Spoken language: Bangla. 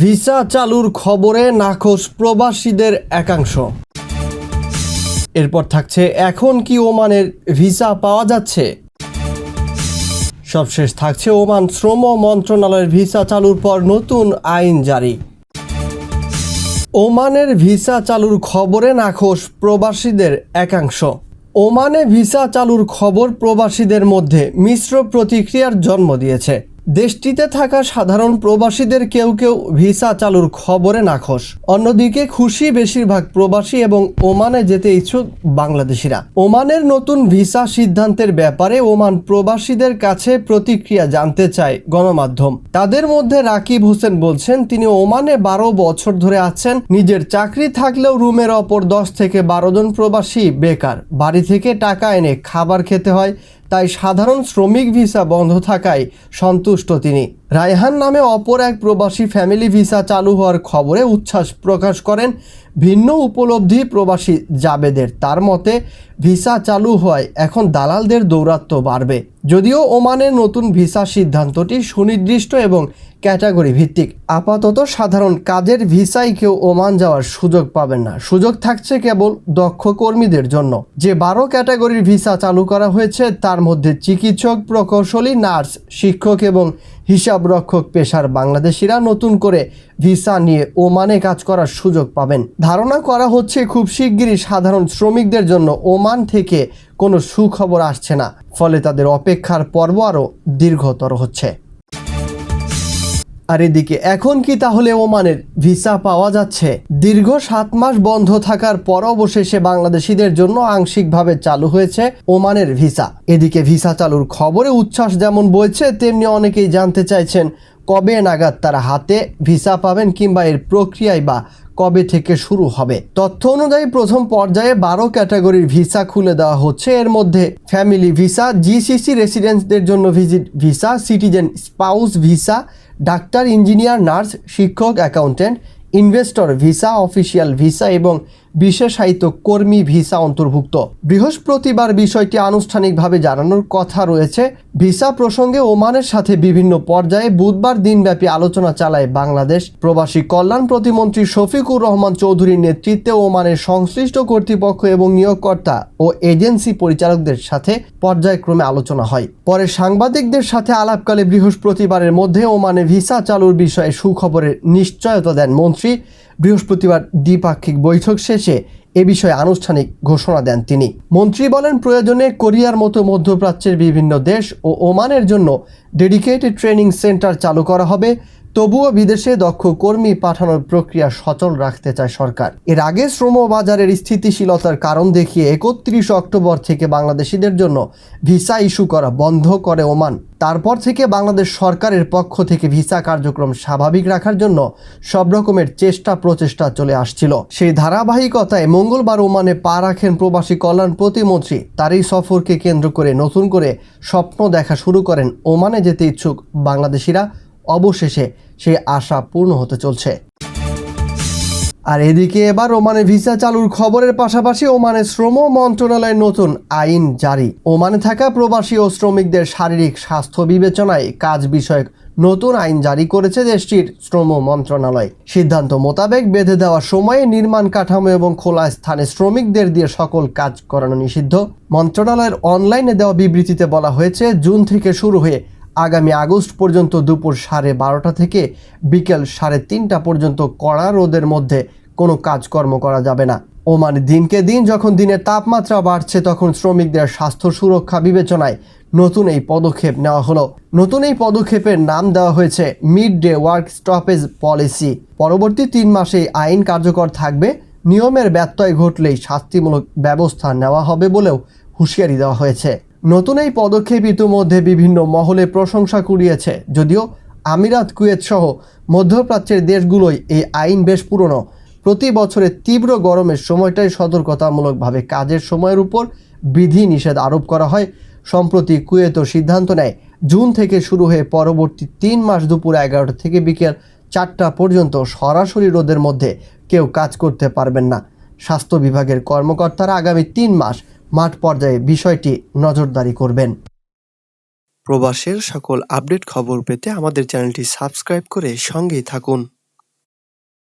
ভিসা চালুর খবরে নাখোশ প্রবাসীদের একাংশ। এরপর থাকছে, এখন কি ওমানের ভিসা পাওয়া যাচ্ছে? সবশেষ থাকছে, ওমান শ্রম মন্ত্রণালয়ের ভিসা চালুর পর নতুন আইন জারি। ওমানের ভিসা চালুর খবরে নাখোশ প্রবাসীদের একাংশ। ওমানে ভিসা চালুর খবর প্রবাসীদের মধ্যে মিশ্র প্রতিক্রিয়ার জন্ম দিয়েছে। দেশটিতে থাকা সাধারণ প্রবাসীদের কেউ কেউ ভিসা চালুর খবরে নাখোশ। অন্যদিকে খুশি বেশিরভাগ প্রবাসী এবং ওমানে যেতে ইচ্ছুক বাংলাদেশিরা। ওমানের নতুন ভিসা সিদ্ধান্তের ব্যাপারে ওমান প্রবাসীদের কাছে প্রতিক্রিয়া জানতে চায় গণমাধ্যম। তাদের মধ্যে রাকিব হোসেন বলছেন, তিনি ওমানে বারো বছর ধরে আছেন। নিজের চাকরি থাকলেও রুমের অপর দশ থেকে বারো জন প্রবাসী বেকার। বাড়ি থেকে টাকা এনে খাবার খেতে হয় তাই সাধারণ শ্রমিক ভিসা বন্ধ থাকায় সন্তুষ্ট তিনি। রায়হান নামে অপর এক প্রবাসী ফ্যামিলি ভিসা চালু হওয়ার খবরে উচ্ছ্বাস প্রকাশ করেন ভিন্ন উপলব্ধি প্রবাসী জাবেদের। তার মতে, ভিসা চালু হওয়ায় এখন দালালদের দৌরাত্ম্য বাড়বে। যদিও ওমানের নতুন ভিসা সিদ্ধান্তটি সুনির্দিষ্ট এবং ক্যাটাগরি ভিত্তিক। আপাতত সাধারণ কাজের ভিসাই কেউ ওমান যাওয়ার সুযোগ পাবেন না। সুযোগ থাকছে কেবল দক্ষ কর্মীদের জন্য। যে বারো ক্যাটাগরির ভিসা চালু করা হয়েছে, তার মধ্যে চিকিৎসক, প্রকৌশলী, নার্স, শিক্ষক এবং হিসাবরক্ষক পেশার বাংলাদেশিরা নতুন করে ভিসা নিয়ে ওমানে কাজ করার সুযোগ পাবেন। ধারণা করা হচ্ছে খুব শিগগিরই সাধারণ শ্রমিকদের জন্য ওমান থেকে কোনো সুখবর আসছে না। ফলে তাদের অপেক্ষার পর্ব আরও দীর্ঘতর হচ্ছে। আর এদিকে, এখন কি তাহলে ওমানের ভিসা পাওয়া যাচ্ছে? দীর্ঘ সাত মাস বন্ধ থাকার পর অবশেষে বাংলাদেশিদের জন্য আংশিকভাবে চালু হয়েছে ওমানের ভিসা। এদিকে ভিসা চালুর খবরে উচ্ছ্বাস যেমন বইছে, তেমনি অনেকেই জানতে চাইছেন কবে নাগাদ তারা হাতে ভিসা পাবেন কিংবা এর প্রক্রিয়ায় বা কবে থেকে শুরু হবে? তথ্য অনুযায়ী প্রথম পর্যায়ে বারো ক্যাটাগরির ভিসা খুলে দেওয়া হচ্ছে। এর মধ্যে ফ্যামিলি ভিসা, জিসিসি রেসিডেন্টসদের জন্য visit visa, citizen spouse visa, doctor, engineer, nurse, শিক্ষক accountant investor visa, official visa এবং বিশেষায়িত কর্মী ভিসা অন্তর্ভুক্ত। বৃহস্পতিবার বিষয়টি আনুষ্ঠানিকভাবে জানানোর কথা রয়েছে। ভিসা প্রসঙ্গে ওমানের সাথে বিভিন্ন পর্যায়ে বুধবার দিনব্যাপী আলোচনা চালায় বাংলাদেশ। প্রবাসী কল্যাণ প্রতিমন্ত্রী শফিকুর রহমান চৌধুরীর নেতৃত্বে ওমানের সংশ্লিষ্ট কর্তৃপক্ষ এবং নিয়োগকর্তা ও এজেন্সি পরিচালকদের সাথে পর্যায়ক্রমে আলোচনা হয়। পরে সাংবাদিকদের সাথে আলাপকালে বৃহস্পতিবারের মধ্যে ওমানে ভিসা চালুর বিষয়ে সুখবরের নিশ্চয়তা দেন মন্ত্রী। বৃহস্পতিবার দ্বিপাক্ষিক বৈঠক শেষে এ বিষয়ে আনুষ্ঠানিক ঘোষণা দেন তিনি। মন্ত্রী বলেন, প্রয়োজনে কোরিয়ার মতো মধ্যপ্রাচ্যের বিভিন্ন দেশ ও ওমানের জন্য ডেডিকেটেড ট্রেনিং সেন্টার চালু করা হবে। তবুও বিদেশে দক্ষ কর্মী পাঠানোর প্রক্রিয়া সচল রাখতে চায় সরকার। এর আগে শ্রম বাজারের স্থিতিশীলতার কারণ দেখিয়ে একত্রিশ অক্টোবর থেকে বাংলাদেশিদের জন্য ভিসা ইস্যু করা বন্ধ করে ওমান। তারপর থেকে বাংলাদেশ সরকারের পক্ষ থেকে ভিসা কার্যক্রম স্বাভাবিক রাখার জন্য সব রকমের চেষ্টা প্রচেষ্টা চলে আসছিল। সেই ধারাবাহিকতায় মঙ্গলবার ওমানে পা রাখেন প্রবাসী কল্যাণ প্রতিমন্ত্রী। তার এই সফরকে কেন্দ্র করে নতুন করে স্বপ্ন দেখা শুরু করেন ওমানে যেতে ইচ্ছুক বাংলাদেশিরা। অবশেষে সেই আশা পূর্ণ হতে চলছে। আর এদিকে এবার ওমানে ভিসা চালুর খবরের পাশাপাশি ওমানে শ্রম মন্ত্রণালয়ের নতুন আইন জারি। ওমানে থাকা প্রবাসী ও শ্রমিকদের শারীরিক স্বাস্থ্য বিবেচনায় কাজ বিষয়ক নতুন আইন জারি করেছে দেশটির শ্রম মন্ত্রণালয়। সিদ্ধান্ত মোতাবেক বেঁধে দেওয়া সময়ে নির্মাণ কাঠামো এবং খোলা স্থানে শ্রমিকদের দিয়ে সকল কাজ করানো নিষিদ্ধ। মন্ত্রণালয়ের অনলাইনে দেওয়া বিবৃতিতে বলা হয়েছে, জুন থেকে শুরু হয়ে আগামী আগস্ট পর্যন্ত দুপুর সাড়ে বারোটা থেকে বিকেল সাড়ে তিনটা পর্যন্ত কড়া রোদের মধ্যে কোনো কাজকর্ম করা যাবে না। ওমান দিনকে দিন যখন দিনের তাপমাত্রা বাড়ছে, তখন শ্রমিকদের স্বাস্থ্য সুরক্ষা বিবেচনায় নতুন এই পদক্ষেপ নেওয়া হলো। নতুন এই পদক্ষেপের নাম দেওয়া হয়েছে mid day work stoppage policy. পরবর্তী তিন মাসে আইন কার্যকর থাকবে। নিয়মের ব্যত্যয় ঘটলেই শাস্তিমূলক ব্যবস্থা নেওয়া হবে বলেও হুঁশিয়ারি দেওয়া হয়েছে। নতুন এই পদক্ষেপ ইতিমধ্যে বিভিন্ন মহলে প্রশংসা কুড়িয়েছে। যদিও আমিরাত, কুয়েত সহ মধ্যপ্রাচ্যের দেশগুলোই এই আইন বেশ পুরনো। প্রতি বছরের তীব্র গরমের সময়টাই সতর্কতামূলকভাবে কাজের সময়ের উপর বিধি নিষেধ আরোপ করা হয়। সম্প্রতি কুয়েতও সিদ্ধান্ত নেয়, জুন থেকে শুরু হয়ে পরবর্তী তিন মাস দুপুর এগারোটা থেকে বিকেল চারটা পর্যন্ত সরাসরি রোদের মধ্যে কেউ কাজ করতে পারবেন না। স্বাস্থ্য বিভাগের কর্মকর্তারা আগামী তিন মাস মাঠ পর্যায়ে বিষয়টি নজরদারি করবেন। প্রবাসের সকল আপডেট খবর পেতে আমাদের চ্যানেলটি সাবস্ক্রাইব করে সঙ্গেই থাকুন।